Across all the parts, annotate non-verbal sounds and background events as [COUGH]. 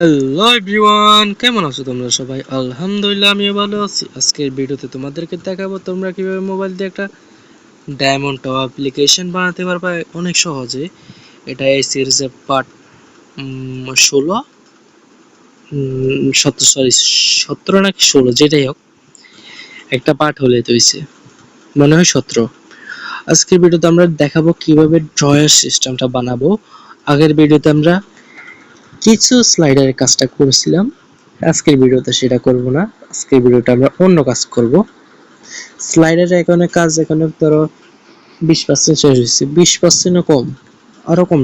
Hello everyone কেমন আছো তোমরা সবাই? আলহামদুলিল্লাহ, আমিও ভালো আছি। আজকের ভিডিওতে তোমাদেরকে দেখাবো তোমরা কীভাবে মোবাইল দিয়ে একটা ডায়মন্ড টাও অ্যাপ্লিকেশন বানাতে পারবে। অনেক সহজে। এটা এই সিরিজের পার্ট ষোলো সতেরো সরি সতেরো নাকি ষোলো, যেটাই হোক। একটা পার্ট হলে তো হয়েছে মনে হয় সতেরো। আজকের ভিডিওতে আমরা দেখাবো কীভাবে ড্রয়ার সিস্টেমটা বানাবো। আগের ভিডিওতে আমরা কিছু স্লাইডারের কাজটা করেছিলাম। আজকের ভিডিওতে সেটা করব না। আজকের ভিডিওটা আমরা অন্য কাজ করব। স্লাইডারের এখানে কাজ এখানে ধরো বিশ পার্সেন্ট শেষ হয়েছে। বিশ পার্সেন্টও কম আরও কম।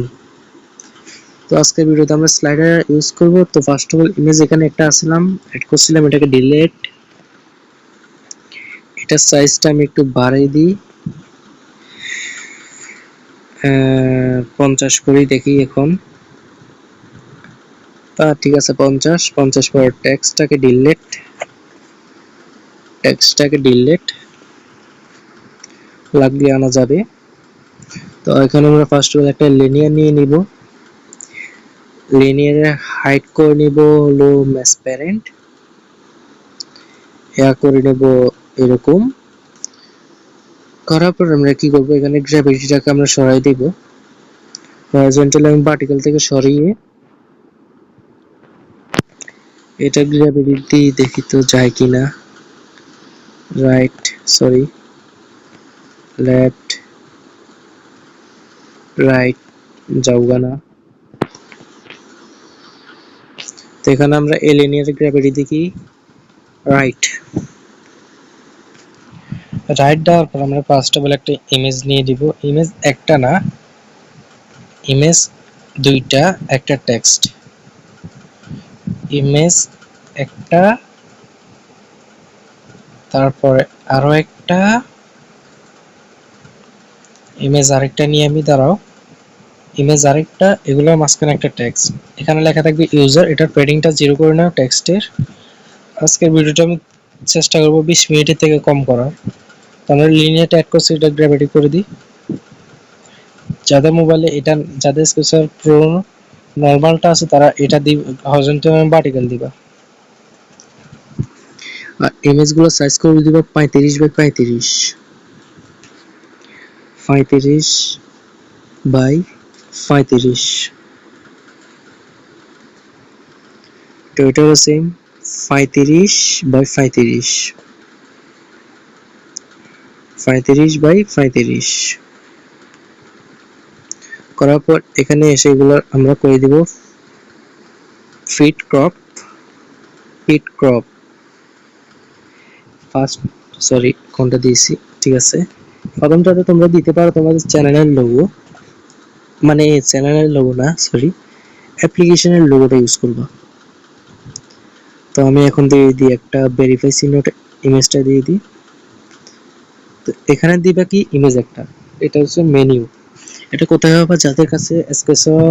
তো আজকের ভিডিওতে আমরা স্লাইডার ইউজ করব। তো ফার্স্ট অফ অল ইমেজ এখানে একটা আসলাম অ্যাড করছিলাম, এটাকে ডিলেট এটার সাইজটা আমি একটু বাড়িয়ে দিই। পঞ্চাশ করি দেখি এখন। ঠিক আছে, পঞ্চাশ। পঞ্চাশ পর ট্যাক্সটাকে ডিলেট ট্যাক্সটাকে ডিলেট লাগিয়ে আনা যাবে। তো এখানে আমরা ফার্স্ট অফ অল একটা লিনিয়ার নিয়ে নিব। লিনিয়ারে হাইট করে নিব হলো ম্যাস প্যারেন্ট ইয়া করে নেব এরকম। করার পর আমরা কি করব? এখানে গ্র্যাভিটিটাকে আমরা সরাই দিব। হরিজন্টাল এবং ভার্টিক্যাল থেকে সরিয়ে এটা গ্র্যাভিটি দেখি তো যায় কিনা? রাইট সরি লেফট রাইট যাওগা না। তো এখানে আমরা এলিনিয়ার গ্র্যাভিটি দেখি। রাইট রাইট দেওয়ার পর আমরা ফার্স্ট অফ অল একটা ইমেজ নিয়ে দিব ইমেজ একটা না। ইমেজ দুইটা, একটা টেক্সট ইমেজ একটা, তারপরে আরও একটা ইমেজ আরেকটা নিয়ে আমি দাঁড়াও ইমেজ আরেকটা, এগুলোর মাঝখানে একটা টেক্সট এখানে লেখা থাকবে ইউজার এটার পেডিংটা জিরো করে নাও টেক্সটের আজকের ভিডিওটা আমি চেষ্টা করব বিশ মিনিটের থেকে কম করার। আমরা লিনিয়ারটা অ্যাড করছি, এটা গ্র্যাভিটি করে দিই। যাদের মোবাইলে এটা, যাদের স্পেশাল প্রো নর্মালটা আছে, তারা এটা দিব হরিজন্টাল এবং ভার্টিক্যাল দিবা। আর ইমেজগুলো সাইজ করে দিবা পঁয়ত্রিশ বাই পঁয়ত্রিশ। পঁয়ত্রিশ বাই পঁয়ত্রিশ। তো এটাও সেম পঁয়ত্রিশ বাই পঁয়ত্রিশ। পঁয়ত্রিশ বাই পঁয়ত্রিশ। করার পর এখানে এসে এগুলো আমরা করে দিব। Fit crop fit crop first sorry কোনটা দিয়েছি? ঠিক আছে। প্রথমটাতে তোমরা দিতে পারো তোমাদের চ্যানেলের লোগো মানে চ্যানেলের লোগো না সরি অ্যাপ্লিকেশনের লোগোটা ইউজ করবা। তো আমি এখন দিয়ে দিই একটা ভেরিফাই সিনোট ইমেজটা দিয়ে দিই। তো এখানে দিবা কি? ইমেজ একটা। এটা হচ্ছে মেনু এটা কোথায় হবে? যাদের কাছে স্পেশাল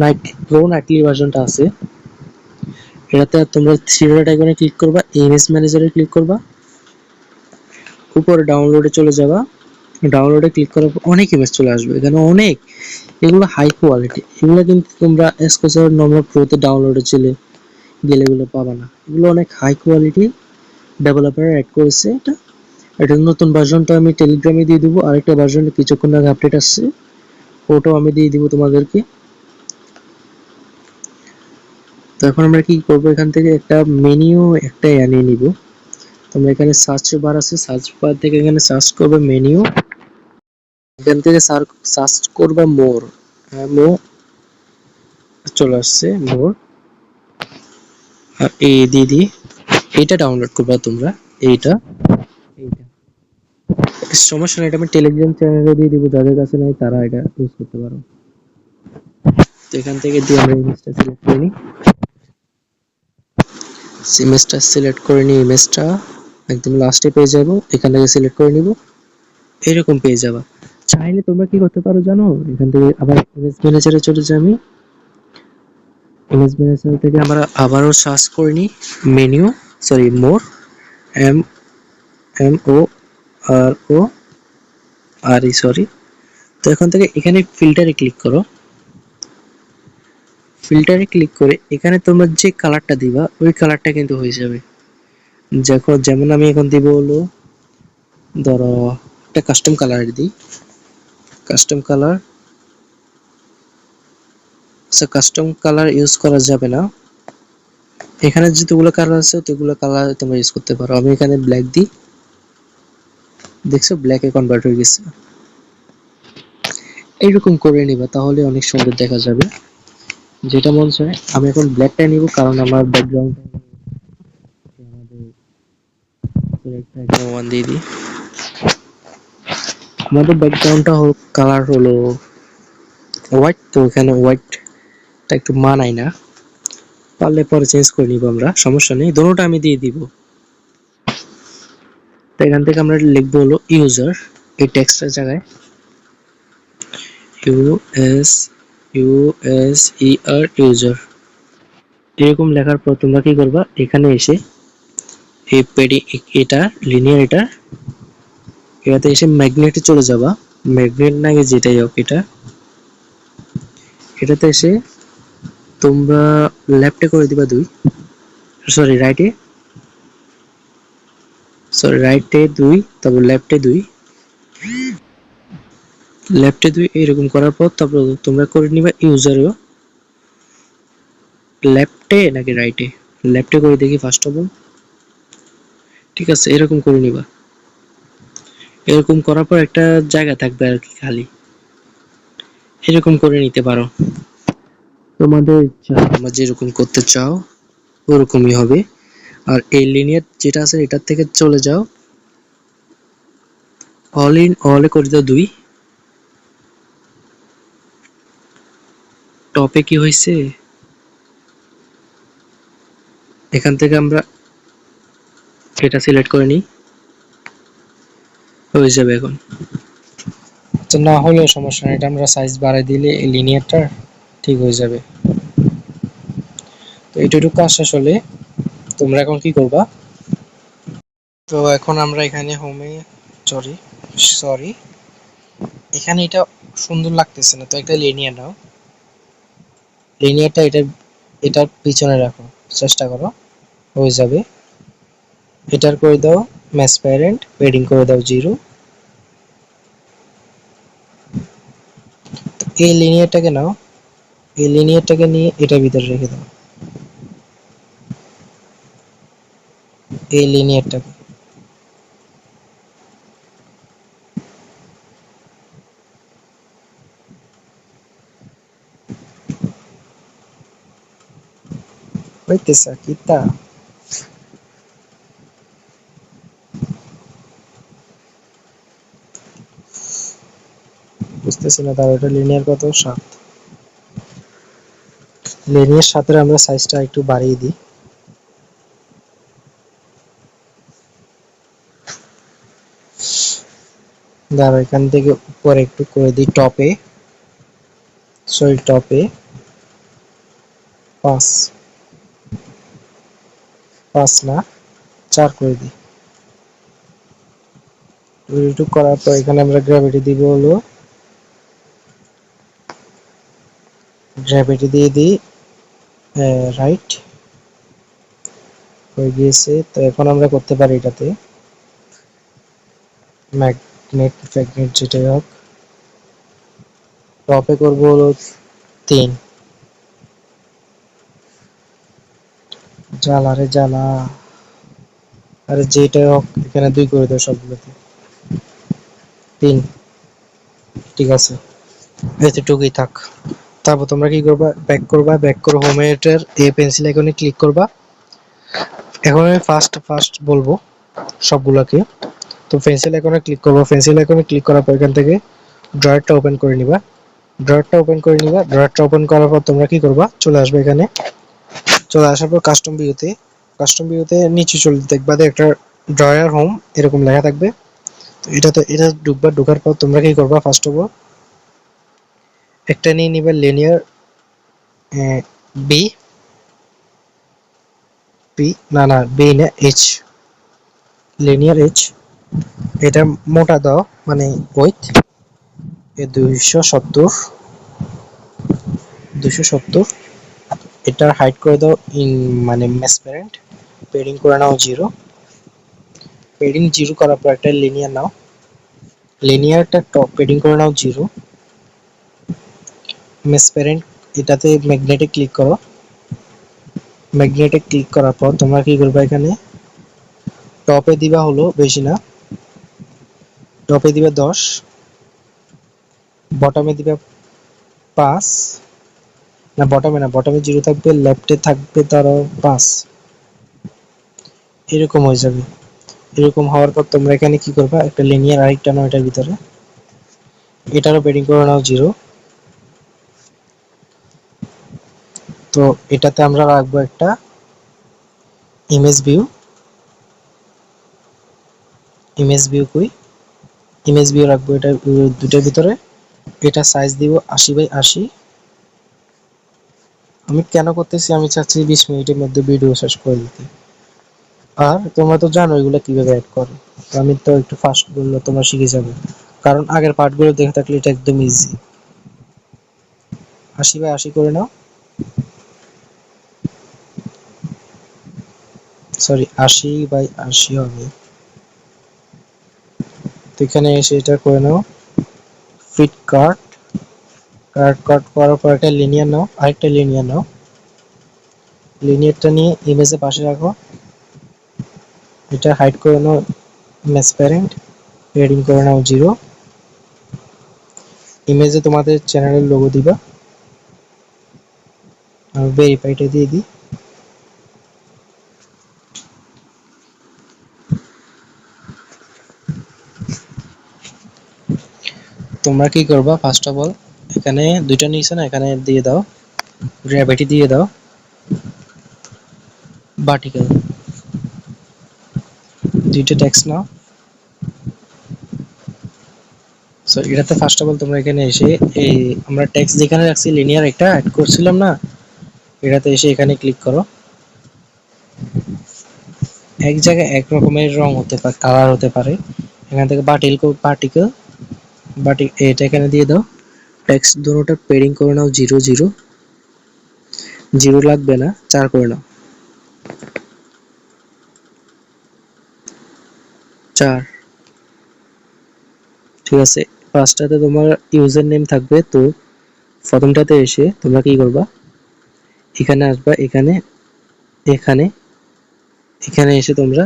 নাইট প্রো নাইটলি ভার্সনটা আছে, এটাতে তোমরা থ্রি ডট আইকনে ক্লিক করবা ইমেজ ম্যানেজারে ক্লিক করবা, উপরে ডাউনলোডে চলে যাবা ডাউনলোডে ক্লিক করার পর অনেক ইমেজ চলে আসবে। এখানে অনেক, এগুলো হাই কোয়ালিটি এগুলো কিন্তু তোমরা স্পেশাল নর্মাল প্রোতে ডাউনলোডে চলে গেলে এগুলো পাবা না। এগুলো অনেক হাই কোয়ালিটি ডেভেলপার অ্যাড করেছে এটা। এটার নতুন ভার্সনটা আমি টেলিগ্রামে দিয়ে দিব। আরেকটা ভার্সনে কিছুক্ষণ আগে আপডেট আসছে। ওটাও আমি দিয়ে দিব তোমাদেরকে। তো এখন আমরা কি করব? এখান থেকে একটা মেনিউ একটা আনিয়ে নিব। তোমরা এখানে সার্চ বার আছে। সার্চ বার থেকে এখানে সার্চ করবে মেনিউ এখান থেকে সার্চ করবে মোর মো চলে আসছে মোর আর এই দিদি এটা ডাউনলোড করবা তোমরা, এইটা। সমস্যা নেই, এটা আমি টেলিগ্রাম চ্যানেলে দিয়ে দিব, যাদের কাছে নাই তারা এটা ইউজ করতে পারো। তো এখান থেকে দিয়ে আমরা ইমেজটা সিলেক্ট করে নিই। ইমেজটা সিলেক্ট করে নিই ইমেজটা একদম লাস্টে পেয়ে যাব, এখান থেকে সিলেক্ট করে নিব। এরকম পেয়ে যাবা। চাইলে তোমরা কি করতে পারো জানো? এখান থেকে আবার ইমেজ ম্যানেজারে চলে যাই আমি। ইমেজ ম্যানেজার থেকে আমরা আবারও সার্চ করে নিই menu sorry more M M O R O, R E sorry তো এখান থেকে এখানে ফিল্টারে ক্লিক করো। ফিল্টারে ক্লিক করে এখানে তোমরা যে কালারটা দিবা, ওই কালারটা কিন্তু হয়ে যাবে। দেখো, যেমন আমি এখন দিব হলো, ধরো, একটা কাস্টম কালার দিই। কাস্টম কালার আচ্ছা কাস্টম কালার ইউজ করা যাবে না। এখানে যতগুলো কালার আছে ততগুলো কালার তোমরা ইউজ করতে পারো। আমি এখানে ব্ল্যাক দিই। দেখছ? ব্ল্যাকে কনভার্ট হয়ে গেছে। এইরকম করে নিবা, তাহলে অনেক সুন্দর দেখা যাবে। যেটা মন চায়, আমি এখন ব্ল্যাকটা নিব, কারণ আমার ব্যাকগ্রাউন্ড দিয়ে আমাদের ব্যাকগ্রাউন্ডটা হোক কালার হলো হোয়াইট তো এখানে হোয়াইটটা একটু মানায় না। পারলে পরে চেঞ্জ করে নিব আমরা, সমস্যা নেই। দোনোটা আমি দিয়ে দিব। তো এখান থেকে আমরা লিখব হলো ইউজার এই টেক্সটের জায়গায়। U S U S E R user এরকম লেখার পর তোমরা কি করবা? এখানে এসে এই পেডি এটা লিনিয়ার এটা, এটাতে এসে ম্যাগনেটে চলে যাবা। ম্যাগনেট না যেটাই হোক এটা। এটাতে এসে তোমরা লেফটে করে দিবা দুই। সরি রাইটে সরি রাইটে দুই, তারপর লেফটে দুই। লেফটে দুই এরকম করার পর তারপর তোমরা করে নিবা ইউজারও লেফটে নাকি রাইটে লেফটে করে দেখি ফার্স্ট অফ অল ঠিক আছে, এরকম করে নিবা। এরকম করার পর একটা জায়গা থাকবে আর কি খালি। এরকম করে নিতে পারো। তোমাদের তোমরা যেরকম করতে চাও, ওরকমই হবে। আর এই লিনিয়ার যেটা আছে এটার থেকে চলে যাও। অল ইন অলে করে দাও দুই। টপে কি হয়েছে? এখান থেকে আমরা এটা সিলেক্ট করে নিই। হয়ে যাবে এখন। তো না হলেও সমস্যা এটা আমরা সাইজ বাড়াই দিলে এই লিনিয়ারটা ঠিক হয়ে যাবে। তো এইটুকু কাজ শেষ হলে তোমরা এখন কি করবা? তো এখন আমরা এখানে হোমে সরি সরি এখানে এটা সুন্দর লাগতেছে না, তো একটা লিনিয়ার নাও। লিনিয়ারটা এটা, এটার পিছনে রাখো, চেষ্টা করো, হয়ে যাবে। এটার করে দাও ম্যাচ প্যারেন্ট পেডিং করে দাও জিরো এই লিনিয়ারটাকে নাও, এই লিনিয়ারটাকে নিয়ে এটার ভিতরে রেখে দাও। এই লিনিয়ারটাকে হইতেছে কি, তা। বুঝতেছি না তার ওটা লিনিয়ার কত? সাত। লিনিয়ার সাথে আমরা সাইজটা একটু বাড়িয়ে দিই। দাঁড়া এখান থেকে উপরে একটু করে দিই টপে সরি টপে পাঁচ। পাঁচ না, চার করে দিই। একটু করার পর এখানে আমরা গ্র্যাভিটি দিব হলো। গ্র্যাভিটি দিয়ে দিই রাইট হয়ে গিয়েছে, তো এখন আমরা করতে পারি এটাতে। ম্যাগনেট ফ্যাগনেট যেটাই হোক টপে করব হলো তিন। জ্বালা রে জ্বালা। আরে যেটাই হোক, এখানে দুই করে দাও সবগুলোতে। তিন। ঠিক আছে। এতটুকুই থাক। তারপর তোমরা কি করবা? ব্যাক করবা। ব্যাক করে হোম এডিটর এ পেন্সিল আইকনে ক্লিক করবা। এখন আমি ফার্স্ট ফার্স্ট বলব সবগুলোকে। পেন্সিল আইকনে ক্লিক করবা। পেন্সিল আইকনে ক্লিক করার পর এখান থেকে ড্রয়ারটা ওপেন করে নিবা। ড্রয়ারটা ওপেন করে নিবা। ড্রয়ারটা ওপেন করার পর তোমরা কি করবা? চলে আসবে এখানে। চলে আসার পর কাস্টম ভিউতে কাস্টম ভিউতে নিচে চলে দেখবা একটা ড্রয়ার হোম এরকম লেখা থাকবে। তো এটাতে এটা ঢুকবা ঢোকার পর তোমরা কি করবা? ফার্স্ট অফ অল একটা নিয়ে নিবে লিনিয়ার বি পি না না বি না এইচ লিনিয়ার এইচ এটা মোটা দাও মানে উইথ এ দুইশো সত্তর দুশো সত্তর। এটার হাইট করে দাও ইন মানে মেসপ্যারেন্ট পেডিং করে নাও জিরো পেডিং জিরো করার পর একটা লিনিয়ার নাও। লিনিয়ারটা টপ পেডিং করে নাও জিরো মেসপ্যারেন্ট এটাতে ম্যাগনেটে ক্লিক করো। ম্যাগনেটে ক্লিক করার পর তোমরা কি করবে এখানে? টপে দিবা হলো বেশি না। টপে দিবে দশ, বটমে দিবে পাঁচ, না বটমে না, বটমে জিরো থাকবে, লেফটে থাকবে ধরো পাঁচ। এরকম হয়ে যাবে। এরকম হওয়ার পর তোমরা এখানে কি করবা? একটা লিনিয়ার আরেকটা নাও এটার ভিতরে। এটারও পেডিং করে নাও জিরো তো এটাতে আমরা রাখব একটা ইমেজ ভিউ ইমেজ ভিউ কই? ইমেজ ভিউ রাখব এটা দুটোর ভিতরে। এটা সাইজ দিব আশি বাই আশি। আমি কেন করতেছি? আমি চাচ্ছি বিশ মিনিটের মধ্যে ভিডিও শেষ করে দিতে। আর তোমরা তো জানো এগুলো কীভাবে অ্যাড করে। আমি তো একটু ফাস্ট বলল তোমরা শিখে যাবে। কারণ আগের পার্টগুলো দেখে থাকলে এটা একদম ইজি আশি বাই আশি করে নাও। সরি আশি বাই আশি হবে। তো এখানে এসে এটা করে নাও। ফিট কাট কাট কাট করার পর একটা লিনিয়ার নাও, আরেকটা লিনিয়ার নাও। লিনিয়ারটা নিয়ে ইমেজের পাশে রাখো। এটা হাইড করে নাও ম্যাসপ্যারেন্ট পেডিং করে নাও জিরো ইমেজে তোমাদের চ্যানেলের লোগো দিবা। আমি ভেরিফাইটা দিয়ে দিই। তোমরা কি করবা? ফার্স্ট অফ অল এখানে দুইটা নিয়েছে না? এখানে দিয়ে দাও। গ্র্যাভিটি দিয়ে দাও। ভার্টিক্যাল দুইটা ট্যাক্স নাও। সো এটাতে ফার্স্ট অফ অল তোমরা এখানে এসে এই আমরা ট্যাক্স যেখানে রাখছি লিনিয়ার একটা অ্যাড করছিলাম না? এটাতে এসে এখানে ক্লিক করো। এক জায়গায় এক রকমের রং হতে পারে কালার হতে পারে। এখান থেকে বাটিল পার্টিকেল বাট এটা এখানে দিয়ে দাও। টেক্সট দুটোটা পেডিং করে নাও জিরো জিরো জিরো লাগবে না, চার করে নাও। চার। ঠিক আছে ফার্স্টটাতে তোমার ইউজার নেম থাকবে, তো প্রথমটাতে এসে তোমরা কি করবা? এখানে আসবা, এখানে এখানে এখানে এসে তোমরা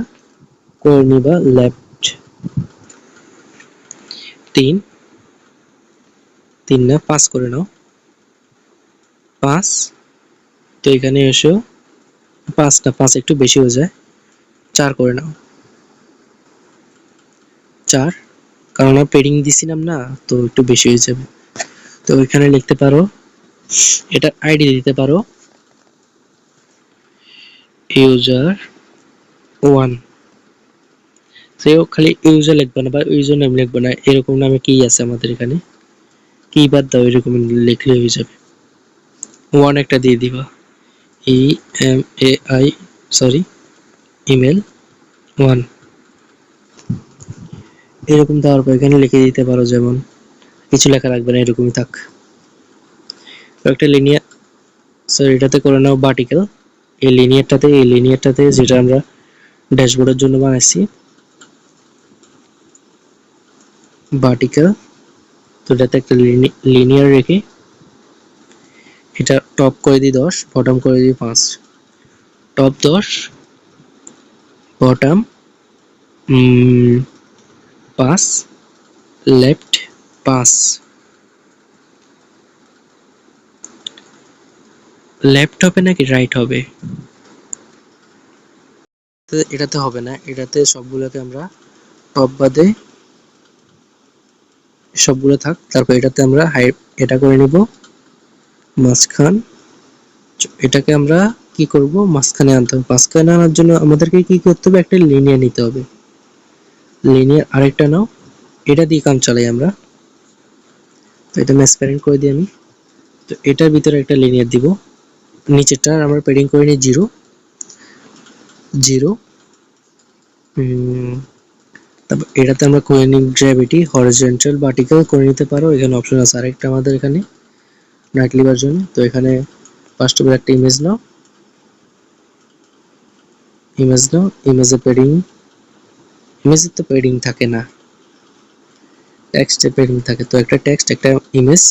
করে নিবা লেফট তিন। তিন না, পাঁচ করে নাও। পাঁচ। তো এখানে এসো। পাঁচটা, পাঁচ একটু বেশি হয়ে যায়। চার করে নাও। চার। কারণ আমরা পেডিং দিছিলাম না, তো একটু বেশি হয়ে যাবে। তো এখানে লিখতে পারো, এটা আইডি দিতে পারো। ইউজার ওয়ান সেও খালি ইউজার লিখবে না বা ইউজার নেম লিখবে না, এরকম নামে কি আছে আমাদের এখানে? কি বাদ দাও, এরকম লিখলে হয়ে যাবে। ওয়ান একটা দিয়ে দিবা। E M A I sorry email one এরকম দেওয়ার পর এখানে লিখে দিতে পারো, যেমন কিছু লেখা রাখবে না, এরকমই থাক। একটা লিনিয়ার সরি এটাতে করে নাও ভার্টিক্যাল এই লিনিয়ারটাতে এই লিনিয়ারটাতে যেটা আমরা ড্যাশবোর্ডের জন্য বানাইছি। ভার্টিক্যাল তো এটাতে একটা লিনিয়ার রেখে এটা টপ করে দিই দশ বটম করে দিই পাঁচ। টপ দশ বটম পাঁচ লেফট পাঁচ। লেফট হবে নাকি রাইট হবে? এটাতে হবে না, এটাতে সবগুলোকে আমরা টপ বাদে সবগুলো থাক, তারপর এটাতে আমরা হাই এটা করে নিব। মাঝখান। এটাকে আমরা কি করব? মাঝখানে আনতে হবে। মাঝখানে আনার জন্য আমাদেরকে কি করতে হবে? একটা লিনিয়ার নিতে হবে। লিনিয়ার আরেকটা নাও। এটা দিয়ে কাম চালাই আমরা। তো এটা ম্যাসপ্যারেন্ট করে দিই আমি। তো এটার ভিতরে একটা লিনিয়ার দিব। নিচেরটা আমরা পেডিং করে নিই জিরো জিরো তারপর এটাতে আমরা করে নিই গ্র্যাভিটি হরিজন্টাল ভার্টিক্যাল করে নিতে পারো। এখানে অপশন আছে আরেকটা আমাদের এখানে নাইট লিভার জন্য। তো এখানে ফার্স্ট করে একটা ইমেজ নাও। ইমেজ নাও। ইমেজে পেডিং ইমেজে তো পেডিং থাকে না। টেক্সটে পেডিং থাকে। তো একটা টেক্সট একটা ইমেজ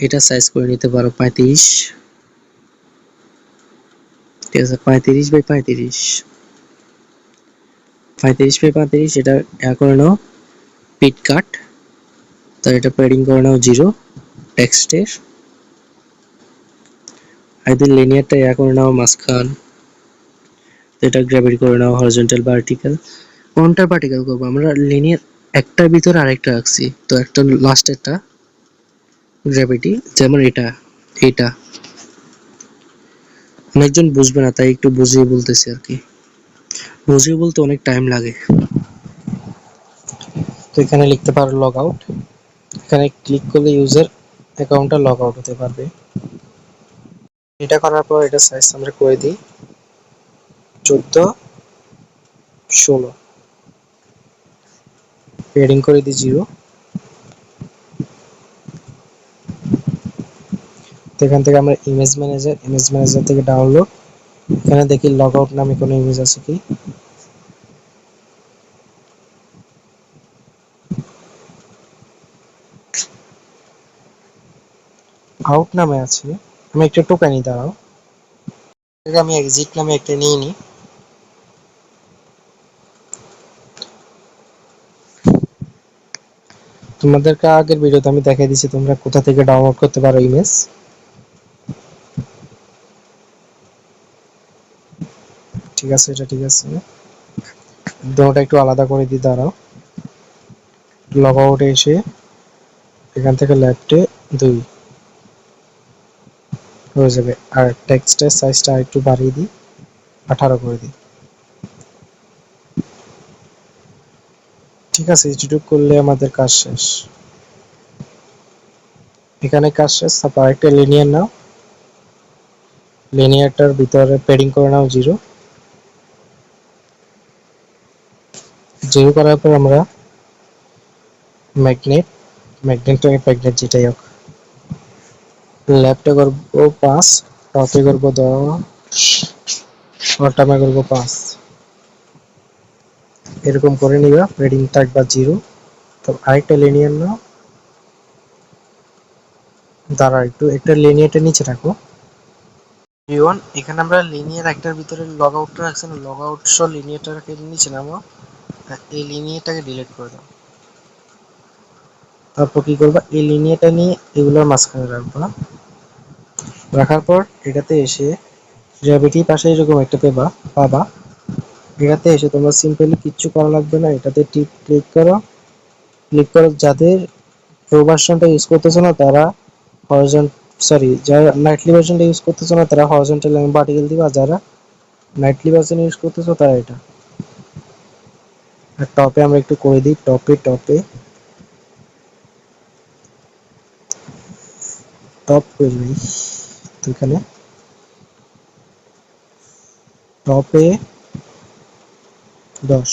এটা সাইজ করে নিতে পারো পঁয়ত্রিশ। ঠিক আছে? পঁয়ত্রিশ বাই পঁয়ত্রিশ। পঁয়ত্রিশ বাই পঁয়ত্রিশ, এটা করে নাও পিট কাট তার এটা পেডিং করে নাও জিরো টেক্সটের আইদের লিনিয়ারটা ইয়া করে নাও মাঝখান, তো এটা গ্র্যাভিটি করে নাও হরিজন্টাল ভার্টিক্যাল কোনটা ভার্টিক্যাল করব? আমরা লিনিয়ার একটার ভিতরে আরেকটা রাখছি, তো একটা লাস্টেরটা গ্র্যাভিটি যেমন এটা এটা। অনেকজন বুঝবে না, তাই একটু বুঝিয়ে বলতেছি আর কি। বুঝিয়ে বলতে অনেক টাইম লাগে। তো এখানে লিখতে পারো লগ আউট এখানে ক্লিক করলে ইউজার অ্যাকাউন্টটা লগ আউট হতে পারবে। এটা করার পর এটা সাইজ আমরা করে দিই। চোদ্দ, ষোলো। পেডিং করে দিই জিরো এখান থেকে আমরা ইমেজ ম্যানেজার ইমেজ ম্যানেজার থেকে ডাউনলোড এখানে দেখি লগ আউট নামে কোনো ইমেজ আছে কি? আউট নামে আছে। আমি একটা টোকেন নিই দাঁড়াও আমি এক্সিট নামে একটা নিয়ে নিই তোমাদেরকে আগের ভিডিওতে আমি দেখাই দিছি তোমরা কোথা থেকে ডাউনলোড করতে পারো ইমেজ ঠিক আছে, এটা ঠিক আছে। দুটোটা একটু আলাদা করে দিই দাঁড়াও। লগ আউটে এসে এখান থেকে লেফটে দুই। হয়ে যাবে। আর টেক্সটের সাইজটা একটু বাড়িয়ে দিই। আঠারো করে দিই। ঠিক আছে, এইটুকু করলে আমাদের কাজ শেষ। এখানে কাজ শেষ। তারপর একটা লিনিয়ার নাও। লিনিয়ারটার ভিতরে পেডিং করে নাও জিরো জিরো করার পর আমরা ম্যাগনেট ম্যাগনেট ম্যাগনেট যেটাই হোক। লেফটে করব পাঁচ টপে করব দশ বটমে করব পাঁচ। এরকম করে নিবা রেডিং থাকবা জিরো তো আরেকটা লিনিয়ার নাও। দাঁড়া একটু, একটা লিনিয়ারটা নিচে রাখো। ওয়ান এখানে আমরা লিনিয়ার একটার ভিতরে লগ আউটটা রাখছি না লগ আউট সহ লিনিয়ারটাকে নিচে নামো। এই লিনিয়ারটাকে ডিলিট করে দাও। তারপর কি করবা? এই লিনিয়ারটা নিয়ে এগুলোর মাঝখানে রাখবা। রাখার পর এটাতে এসে পাশে এরকম একটা পেবা, পাবা। এটাতে এসে তোমরা সিম্পলি কিচ্ছু করা লাগবে না, এটাতে টিপ ক্লিক করো। ক্লিক করো যাদের প্রো ভার্সনটা ইউজ করতেছো না, তারা হরিজন সরি যারা নাইটলি ভার্সনটা ইউজ করতেছো না, তারা হরিজন্টাল এবং ভার্টিক্যাল দিবা। যারা নাইটলি ভার্সন ইউজ করতেছো, তারা এটা। আর টপে আমরা একটু করে দিই, টপে টপে। টপ করে দিই তো এখানে টপে দশ।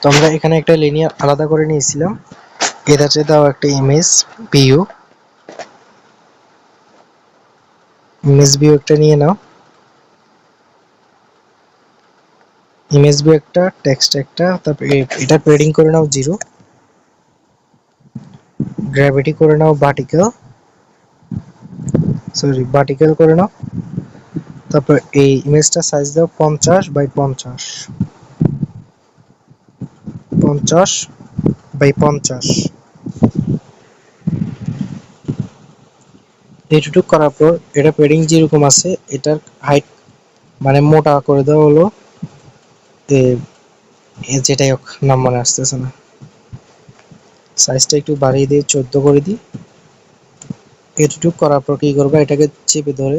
তো আমরা এখানে একটা লিনিয়ার আলাদা করে নিয়েছিলাম। এটাতে দাও একটা ইমেজ ভিউ ইমেজ ভিউ একটা নিয়ে নাও। ইমেজ ভিউ একটা, টেক্সট একটা, তারপর এটা পেডিং করে নাও জিরো গ্র্যাভিটি করে নাও ভার্টিক্যাল সরি ভার্টিক্যাল করে নাও। তারপর এই ইমেজটা সাইজ দাও পঞ্চাশ বাই পঞ্চাশ। পঞ্চাশ বাই পঞ্চাশ। এইটুকু করার পর এটা পেডিং যেরকম আছে, এটার হাইট মানে মোটা করে দেওয়া হলো। যেটাই হোক, নাম মনে আসতেছে না। সাইজটা একটু বাড়িয়ে দিয়ে চোদ্দ করে দিই। এটুকু করার পর কি করবা, এটাকে চেপে ধরে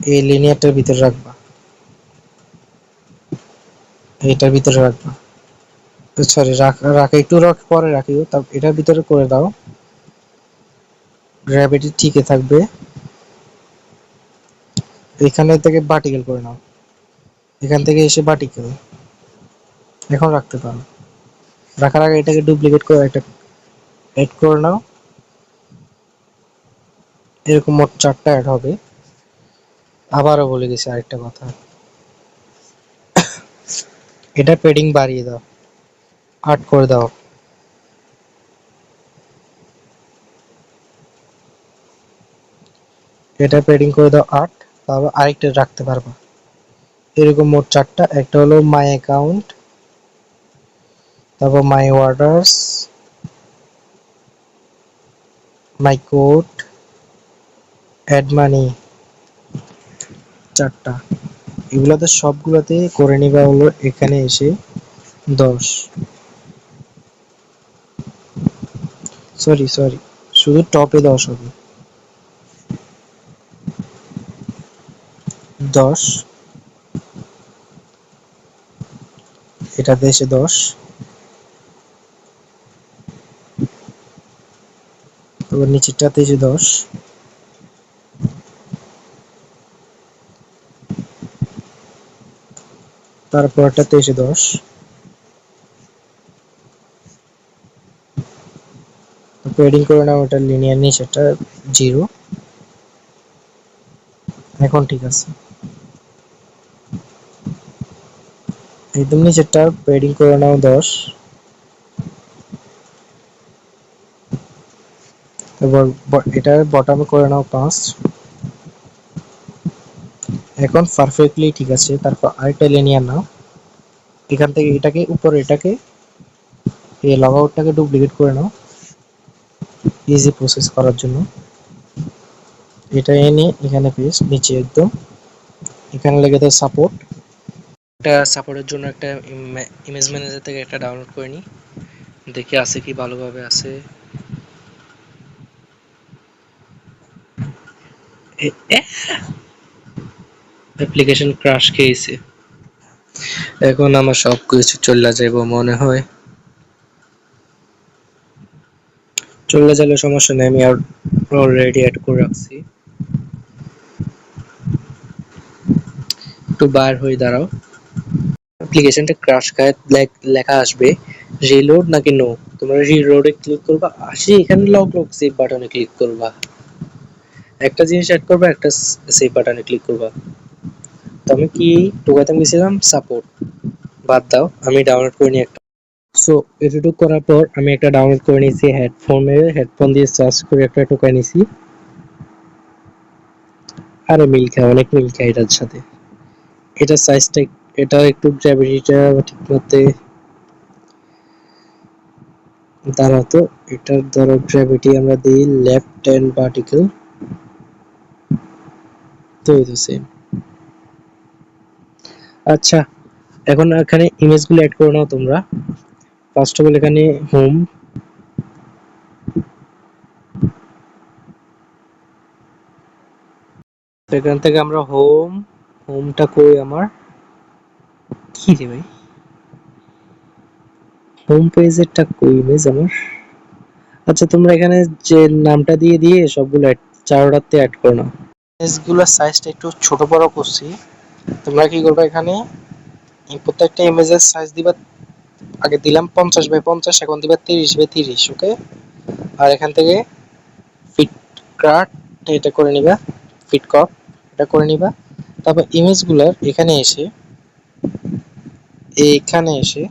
এই লিনিয়ারটার ভিতরে রাখবা। এটার ভিতরে রাখবা। সরি রাখা, একটু রাখ, পরে রাখিও। তার, এটার ভিতরে করে দাও। গ্র্যাভিটি ঠিকই থাকবে। এখানে থেকে ভার্টিক্যাল করে নাও। এখান থেকে এসে ভার্টিক্যাল এখন রাখতে পারো। রাখার আগে এটাকে ডুপ্লিকেট করে একটা অ্যাড করে নাও। এরকম মোট চারটা অ্যাড হবে। আবারও বলে দিছি আরেকটা কথা। [COUGHS] এটা পেডিং বাড়িয়ে দাও। আট করে দাও। এটা পেডিং করে দাও আট, তারপর আরেকটা রাখতে পারবা। এরকম মোট চারটা, একটা হলো মাই অ্যাকাউন্ট তারপর my orders my code add money চারটা। এগুলোতে সবগুলোতে করে নিবা হলো এখানে এসে দশ। সরি সরি শুধু টপে দশ হবে। দশ। এটাতে এসে দশ। তারপর নিচেরটাতে এসে দশ। তারপরটাতে এসে দশ। পেডিং করে নাও, ওটা লিনিয়ার নিচেরটা জিরো এখন ঠিক আছে। একদম নিচেরটা পেডিং করে নাও, দশ। এবার এটা বটমে করে নাও পাঁচ। এখন পারফেক্টলি ঠিক আছে, তারপর আরেকটা লিনিয়ার নাও। এখান থেকে এটাকে, উপরে এটাকে, এই লগ আউটটাকে ডুপ্লিকেট করে নাও। ইজি প্রসেস করার জন্য। এটা এনে এখানে পেস্ট নিচে একদম। এখানে লেগে দাও সাপোর্ট এটা সাপোর্টের জন্য একটা ইমেজ ম্যানেজার থেকে একটা ডাউনলোড করে নিই। দেখি আছে কি ভালোভাবে আছে। অ্যাপ্লিকেশন ক্রাশ খেয়েছে। এখন আমার সব কিছু চলে যাইব মনে হয়। চলে গেলে সমস্যা নেই, আমি আর অলরেডি অ্যাড করে রাখছি। একটু বার হয়ে দাঁড়াও। অ্যাপ্লিকেশনটা ক্রাশ খায় লেখ- লেখা আসবে রিলোড নাকি নো তোমরা রিলোডে ক্লিক করবা আসি এখানে লক লক সেভ বাটনে ক্লিক করবা। একটা জিনিস অ্যাড করবা, একটা সেভ বাটনে ক্লিক করবা। তো আমি কি টোকাতে গেছিলাম সাপোর্ট বাদ দাও, আমি ডাউনলোড করে নিই একটা সো এটুকু করার পর আমি একটা ডাউনলোড করে নিয়েছি হেডফোনের হেডফোন দিয়ে চার্জ করে একটা টোকাই নিয়েছি। আরে মিল খায় অনেক মিল খায় এটার সাথে। এটা সাইজটা এটা একটু গ্র্যাভিটিটা ঠিক মতে দাঁড়াও তো এটার ধরো গ্র্যাভিটি আমরা দিই লেফট হ্যান্ড পার্টিকেল তো এই তো আচ্ছা এখন এখানে ইমেজগুলো অ্যাড করে নাও তোমরা। ফার্স্ট অফ অল এখানে হোম এখান থেকে আমরা হোম হোমটা কই আমার। কি রে ভাই? হোম পেজেরটা কই ইমেজ আমার? আচ্ছা তোমরা এখানে যে নামটা দিয়ে দিয়ে সবগুলো চারোটাতে অ্যাড করো না। ইমেজগুলোর সাইজটা একটু ছোট বড় করছি। তোমরা কি করবে এখানে? এই প্রত্যেকটা ইমেজের সাইজ দিবা আগে দিলাম পঞ্চাশ বাই পঞ্চাশ এখন দিবা তিরিশ বাই তিরিশ ওকে আর এখান থেকে ফিট কাট এটা করে নিবা ফিট কপ এটা করে নিবা। তারপর ইমেজগুলোর এখানে এসে এইখানে এসে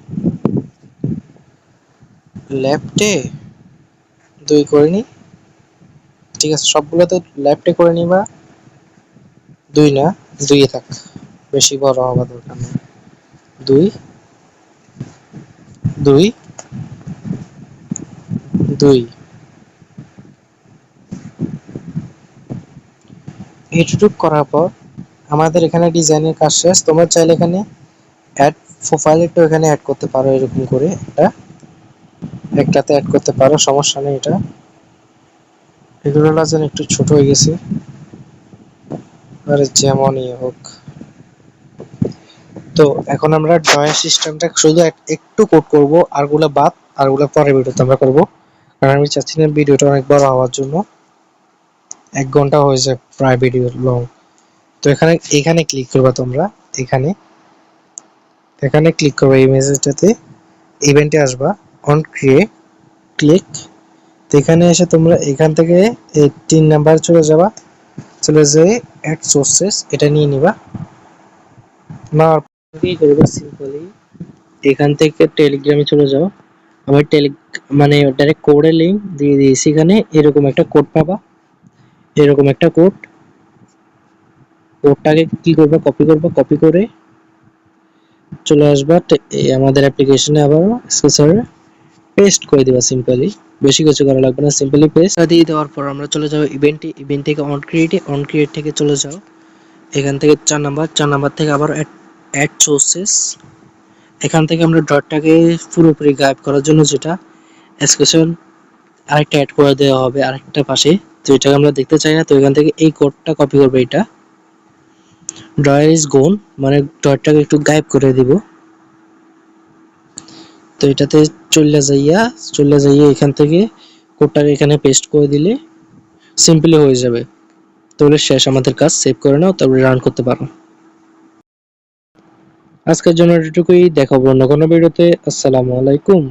লেফটে দুই করে নি ঠিক আছে সবগুলোতে লেফটে করে নিবা। দুই না দুইয়ে থাক, বেশি বড় হওয়া দরকার নেই। দুই দুই দুই। এইটুক করার পর আমাদের এখানে ডিজাইনের কাজ শেষ। তোমরা চাইলে এখানে অ্যাড প্রোফাইল একটু এখানে অ্যাড করতে পারো, এরকম করে একটা একটাতে অ্যাড করতে পারো, সমস্যা নেই এটা। এগুলো যেন একটু ছোট হয়ে গেছে। আর যেমনই হোক। তো এখন আমরা ড্রয়িং সিস্টেমটা শুধু একটু কোড করব, আরগুলো বাদ, আরগুলো পরে ভিডিওতে আমরা করব। কারণ আমি চাচ্ছি না ভিডিওটা অনেক বড় হওয়ার জন্য। এক ঘণ্টা হয়ে যায় প্রায় ভিডিও লং তো এখানে এখানে ক্লিক করবা তোমরা, এখানে। এখানে ক্লিক করবে এই মেসেজটাতে ইভেন্টে আসবা অন ক্রিয়েট ক্লিক তো এখানে এসে তোমরা এখান থেকে এই তিন নাম্বার চলে যাবা। চলে যেয়ে অ্যাড সোর্সেস এটা নিয়ে নিবা। না কি সিম্পলি এখান থেকে টেলিগ্রামে চলে যাও। আমার টেলি মানে ডাইরেক্ট কোডের লিঙ্ক দিয়ে দিয়েছি এখানে। এরকম একটা কোড পাবা। এরকম একটা কোড কোডটাকে কি করবে? কপি করবে। কপি করে চলে আসবা আমাদের অ্যাপ্লিকেশনে আবার স্কেচারে পেস্ট করে দিবা সিম্পলি বেশি কিছু করা লাগবে না সিম্পলি পেস্ট দিয়ে দেওয়ার পর আমরা চলে যাব ইভেন্টে ইভেন্ট থেকে অন ক্রিয়েটে অন ক্রিয়েট থেকে চলে যাও। এখান থেকে চার নাম্বার চার নাম্বার থেকে আবার অ্যাড সোর্সেস এখান থেকে আমরা ডটটাকে পুরোপুরি গায়েব করার জন্য যেটা এক্সপ্রেশন আরেকটা অ্যাড করে দেওয়া হবে আরেকটা পাশে তো এটাকে আমরা দেখতে চাই না, তো এখান থেকে এই কোডটা কপি করবে এটা। ড্রয়ার ইজ গোন মানে ডটটাকে একটু গায়েব করে দিব। তো এটাতে চলে যাইয়া চলে যাইয়া এখান থেকে কোডটাকে এখানে পেস্ট করে দিলে সিম্পলি হয়ে যাবে। তাহলে শেষ, আমাদের কাজ। সেভ করে নাও, তারপরে রান করতে পারো। আজকের জন্য এটুকুই দেখাবো অন্য কোনো ভিডিওতে। আসসালামু আলাইকুম।